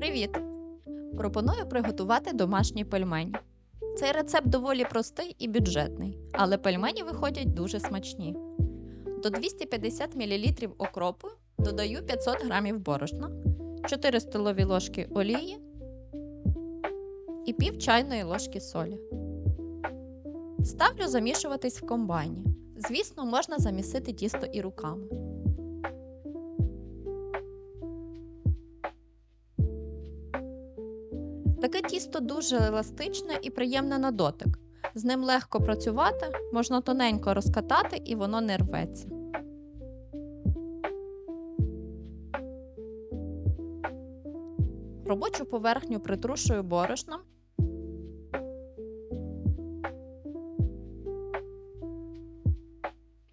Привіт! Пропоную приготувати домашні пельмені. Цей рецепт доволі простий і бюджетний, але пельмені виходять дуже смачні. До 250 мл окропу додаю 500 г борошна, 4 столові ложки олії і пів чайної ложки солі. Ставлю замішуватись в комбайні. Звісно, можна замісити тісто і руками. Таке тісто дуже еластичне і приємне на дотик. З ним легко працювати, можна тоненько розкатати і воно не рветься. Робочу поверхню притрушую борошном.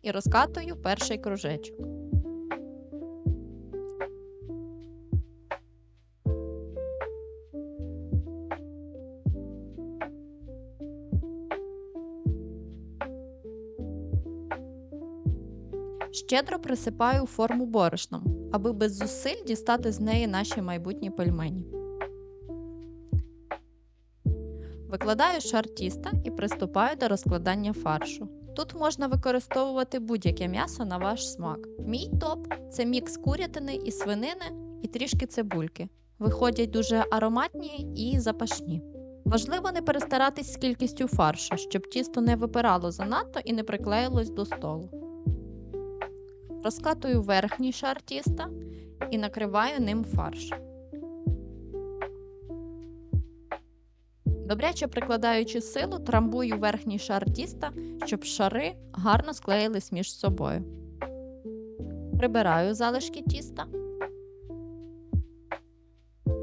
І розкатую перший кружечок. Щедро присипаю форму борошном, аби без зусиль дістати з неї наші майбутні пельмені. Викладаю шар тіста і приступаю до розкладання фаршу. Тут можна використовувати будь-яке м'ясо на ваш смак. Мій топ це мікс курятини і свинини і трішки цибульки. Виходять дуже ароматні і запашні. Важливо не перестаратись з кількістю фаршу, щоб тісто не випирало занадто і не приклеїлось до столу. Розкатую верхній шар тіста і накриваю ним фарш. Добряче прикладаючи силу, трамбую верхній шар тіста, щоб шари гарно склеїлись між собою. Прибираю залишки тіста,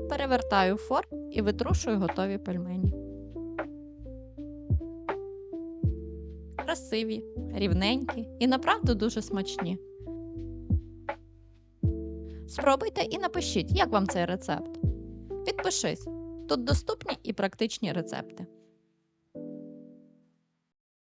перевертаю форм і витрушую готові пельмені. Красиві, рівненькі і направду дуже смачні. Спробуйте і напишіть, як вам цей рецепт. Підпишись, тут доступні і практичні рецепти.